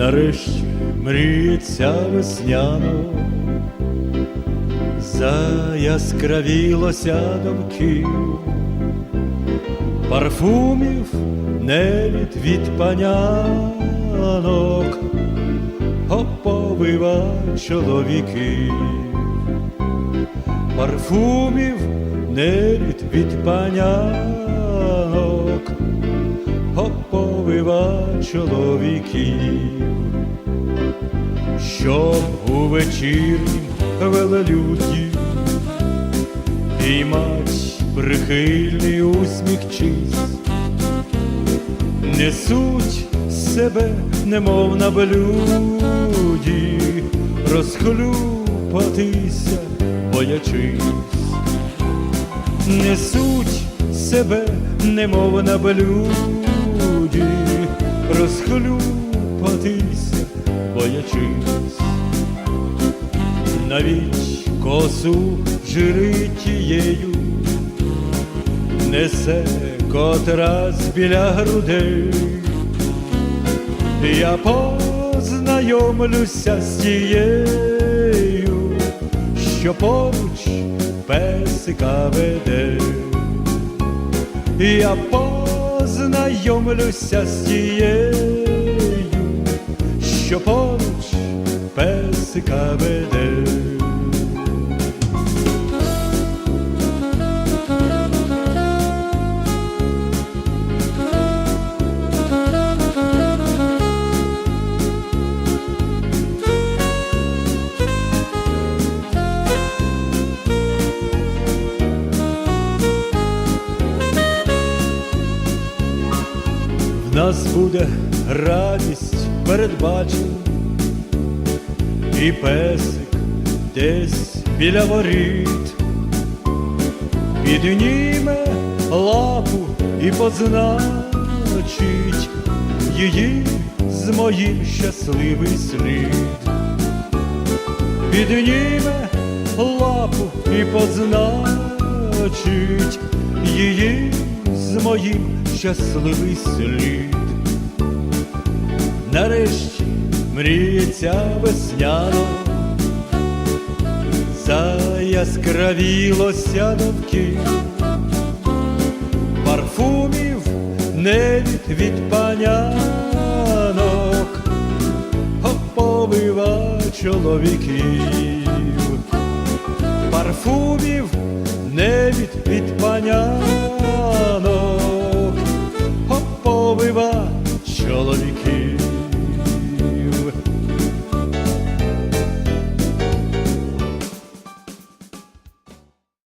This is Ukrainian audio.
Нарешті мріється весняно, заяскравілося довків, парфумів невід від панянок, оповива чоловіків, парфумів невід від панянок, оповива чоловіків. Щоб у вечірнім велелюдді піймать прихильний усміх чист, несуть себе, немов на блюді, розхлюпатися, боячись, несуть себе, немов на блюді, розхлюпатися, боячись, навіть косу жиритією несе котра з біля грудей. Я познайомлюся з тією, що поруч песика веде. Я познайомлюся з тією, що поруч песика веде. Нас буде радість передбачена, і песик десь біля воріт підніме лапу і позначить її з моїм щасливий слід. Підніме лапу і позначить її з моїм щасливий слід. Нарешті мріється весняно, заяскравілося довкілля, парфумів невід від панянок, оповива чоловіків, парфумів